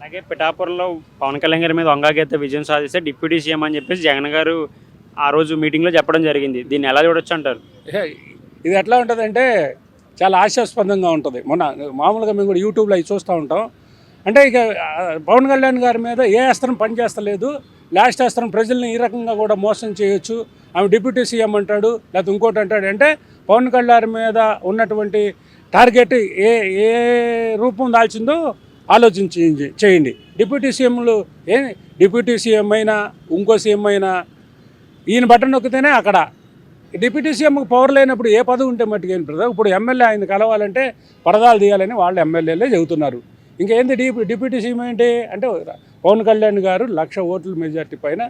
అలాగే పిఠాపురంలో పవన్ కళ్యాణ్ గారి మీద వంగాగీత విజయం సాధిస్తే డిప్యూటీ సీఎం అని చెప్పేసి జగన్ గారు ఆ రోజు మీటింగ్లో చెప్పడం జరిగింది. దీన్ని ఎలా చూడొచ్చు అంటారు? ఇది ఎట్లా ఉంటుందంటే చాలా ఆశాస్పదంగా ఉంటుంది. మొన్న మామూలుగా మేము కూడా యూట్యూబ్లో అవి చూస్తూ ఉంటాం. అంటే ఇక పవన్ కళ్యాణ్ గారి మీద ఏ అస్త్రం పనిచేస్తలేదు. లాస్ట్ అస్త్రం ప్రజల్ని ఈ రకంగా కూడా మోసం చేయొచ్చు. ఆమె డిప్యూటీ సీఎం అంటాడు లేకపోతే ఇంకోటి అంటాడు. అంటే పవన్ కళ్యాణ్ మీద ఉన్నటువంటి టార్గెట్ ఏ ఏ రూపం దాల్చిందో ఆలోచించి చేయండి. డిప్యూటీ సీఎంలు ఏ డిప్యూటీ సీఎం అయినా ఇంకో సీఎం అయినా ఈయన బటన్ నొక్కితేనే అక్కడ. డిప్యూటీ సీఎంకి పవర్ లేనప్పుడు ఏ పదవి ఉంటే మట్టుకు ఏం బ్రదర్ ఇప్పుడు ఎమ్మెల్యే ఆయన కలవాలంటే పరదాలు తీయాలని వాళ్ళు ఎమ్మెల్యేలే చెబుతున్నారు. ఇంకేంది డిప్యూటీ సీఎం ఏంటి అంటే పవన్ కళ్యాణ్ గారు లక్ష ఓట్ల మెజార్టీ పైన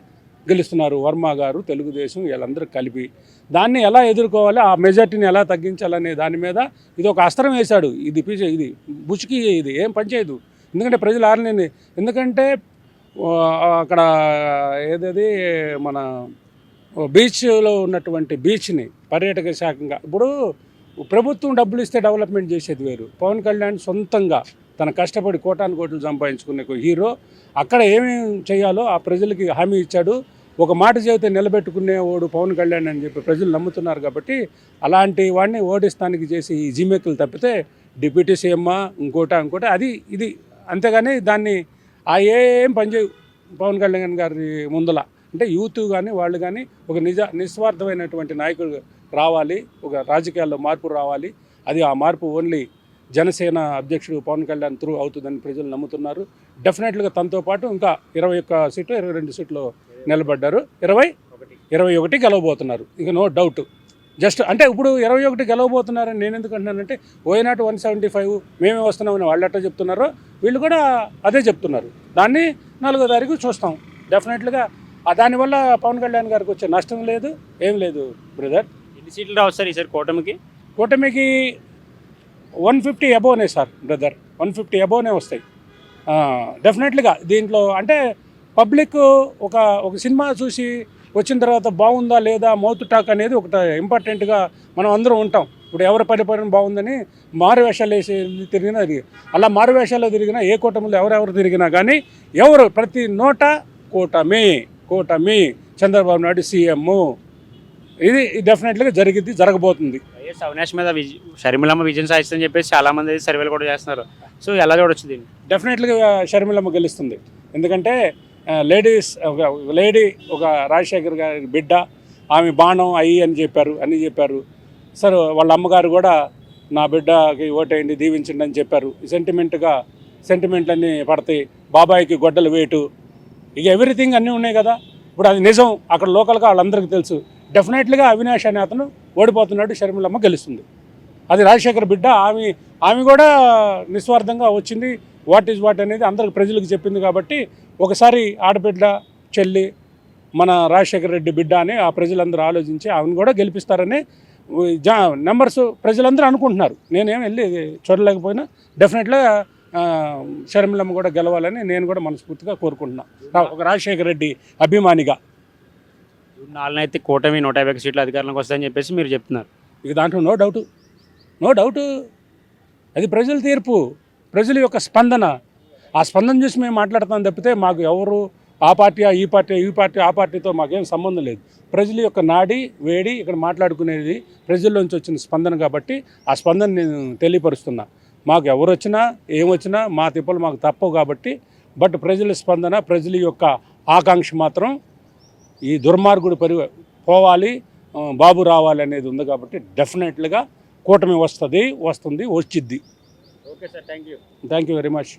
గెలుస్తున్నారు వర్మ గారు తెలుగుదేశం వీళ్ళందరూ కలిపి. దాన్ని ఎలా ఎదుర్కోవాలి ఆ మెజార్టీని ఎలా తగ్గించాలనే దాని మీద ఇది ఒక అస్త్రం వేశాడు. ఇది పిజ- ఇది బుచికి ఇది ఏం పనిచేయదు ఎందుకంటే ప్రజలు ఆరలేని ఎందుకంటే అక్కడ ఏదది మన బీచ్లో ఉన్నటువంటి బీచ్ని పర్యాటక శాఖంగా. ఇప్పుడు ప్రభుత్వం డబ్బులు ఇస్తే డెవలప్మెంట్ చేసేది వేరు. పవన్ కళ్యాణ్ సొంతంగా తన కష్టపడి కోటాను కోట్లు సంపాదించుకునే ఒక హీరో. అక్కడ ఏమేమి చేయాలో ఆ ప్రజలకి హామీ ఇచ్చాడు. ఒక మాట చెబితే నిలబెట్టుకునేవాడు పవన్ కళ్యాణ్ అని చెప్పి ప్రజలు నమ్ముతున్నారు కాబట్టి అలాంటి వాడిని ఓడిస్తానికి చేసి ఈ జిమెక్కులు తప్పితే డిప్యూటీ సీఎం ఇంకోట ఇంకోట అది ఇది. అంతేగాని దాన్ని ఆ ఏం పనిచేయవు పవన్ కళ్యాణ్ గారి ముందల. అంటే యూత్ కానీ వాళ్ళు కానీ ఒక నిజ నిస్వార్థమైనటువంటి నాయకుడు రావాలి ఒక రాజకీయాల్లో మార్పు రావాలి. అది ఆ మార్పు ఓన్లీ జనసేన అధ్యక్షుడు పవన్ కళ్యాణ్ త్రూ అవుతుందని ప్రజలు నమ్ముతున్నారు. డెఫినెట్గా తనతో పాటు ఇంకా ఇరవై ఒక్క సీట్లు ఇరవై రెండు సీట్లు నిలబడ్డారు. ఇరవై ఇరవై ఒకటి గెలవబోతున్నారు. ఇక నో డౌట్ జస్ట్ అంటే ఇప్పుడు ఇరవై ఒకటి గెలవబోతున్నారని నేను ఎందుకు అంటున్నానంటే ఓయనాట్ వన్ సెవెంటీ ఫైవ్ మేమే వస్తున్నామని వాళ్ళు ఎట్లా చెప్తున్నారో వీళ్ళు కూడా అదే చెప్తున్నారు. దాన్ని నాలుగో తారీఖు చూస్తాం. డెఫినెట్గా ఆ దానివల్ల పవన్ కళ్యాణ్ గారికి వచ్చే నష్టం లేదు ఏం లేదు బ్రదర్ ఎన్ని సీట్లు రావు సార్ ఈసారి కూటమికి? కూటమికి వన్ ఫిఫ్టీ అబోనే సార్ బ్రదర్. వన్ ఫిఫ్టీ అబోనే వస్తాయి. డెఫినెట్లీగా దీంట్లో అంటే పబ్లిక్ ఒక ఒక సినిమా చూసి వచ్చిన తర్వాత బాగుందా లేదా మౌత్ టాక్ అనేది ఒకటి ఇంపార్టెంట్గా మనం అందరం ఉంటాం. ఇప్పుడు ఎవరి పరిపాలన బాగుందని మారు వేషాలు వేసి తిరిగినా అది అలా మారు తిరిగినా ఏ కూటమిలో ఎవరెవరు తిరిగినా కానీ ఎవరు ప్రతి నోట కూటమి కూటమి చంద్రబాబు నాయుడు సీఎం. ఇది డెఫినెట్లీగా జరిగింది జరగబోతుంది. వైఎస్ అవినాష్ మీద విజ షర్మిలమ్మ విజయం సాధిస్తుందని చెప్పేసి చాలామంది సర్వేలు కూడా చేస్తున్నారు. సో ఎలా చూడొచ్చు దీన్ని? డెఫినెట్లీగా షర్మిలమ్మ గెలుస్తుంది. ఎందుకంటే లేడీస్ ఒక లేడీ ఒక రాజశేఖర్ గారి బిడ్డ ఆమె బాణం అయ్యి అని చెప్పారు అని చెప్పారు. సరే వాళ్ళ అమ్మగారు కూడా నా బిడ్డకి ఓటేయండి దీవించండి అని చెప్పారు. సెంటిమెంట్గా సెంటిమెంట్లన్నీ పడతాయి. బాబాయికి గొడ్డలు వేటు ఇక ఎవ్రీథింగ్ అన్నీ ఉన్నాయి కదా. ఇప్పుడు అది నిజం. అక్కడ లోకల్గా వాళ్ళందరికీ తెలుసు. డెఫినెట్లీగా అవినాష్ అనే అతను ఓడిపోతున్నాడు షర్మిలమ్మ గెలుస్తుంది. అది రాజశేఖర్ బిడ్డ ఆమె ఆమె కూడా నిస్వార్థంగా వచ్చింది. వాట్ ఈజ్ వాట్ అనేది అందరికి ప్రజలకు చెప్పింది కాబట్టి ఒకసారి ఆడబిడ్డ చెల్లి మన రాజశేఖర రెడ్డి బిడ్డ అని ఆ ప్రజలందరూ ఆలోచించి ఆమెను కూడా గెలిపిస్తారని జా నెంబర్స్ ప్రజలందరూ అనుకుంటున్నారు. నేనేం వెళ్ళి చూడలేకపోయినా డెఫినెట్గా షర్మిలమ్మ కూడా గెలవాలని నేను కూడా మనస్ఫూర్తిగా కోరుకుంటున్నాను ఒక రాజశేఖర రెడ్డి అభిమానిగా. నాలుగైతే కూటమి నూట యాభై సీట్లు అధికారంలోకి వస్తాయని చెప్పేసి మీరు చెప్తున్నారు. ఇక దాంట్లో నో డౌట్ నో డౌట్ అది ప్రజల తీర్పు ప్రజల యొక్క స్పందన. ఆ స్పందన చూసి మేము మాట్లాడతాం తప్పితే మాకు ఎవరు ఆ పార్టీ ఈ పార్టీ ఈ పార్టీ ఆ పార్టీతో మాకేం సంబంధం లేదు. ప్రజల యొక్క నాడి వేడి ఇక్కడ మాట్లాడుకునేది ప్రజల్లోంచి వచ్చిన స్పందన కాబట్టి ఆ స్పందన నేను తెలియపరుస్తున్నా. మాకు ఎవరు వచ్చినా ఏమొచ్చినా మా తిప్పలు మాకు తప్పవు కాబట్టి బట్ ప్రజల స్పందన ప్రజల యొక్క ఆకాంక్ష మాత్రం ఈ దుర్మార్గుడు పరి పోవాలి బాబు రావాలి అనేది ఉంది కాబట్టి డెఫినెట్లుగా కూటమి వస్తుంది వస్తుంది వచ్చిద్ది. Okay sir thank you thank you very much.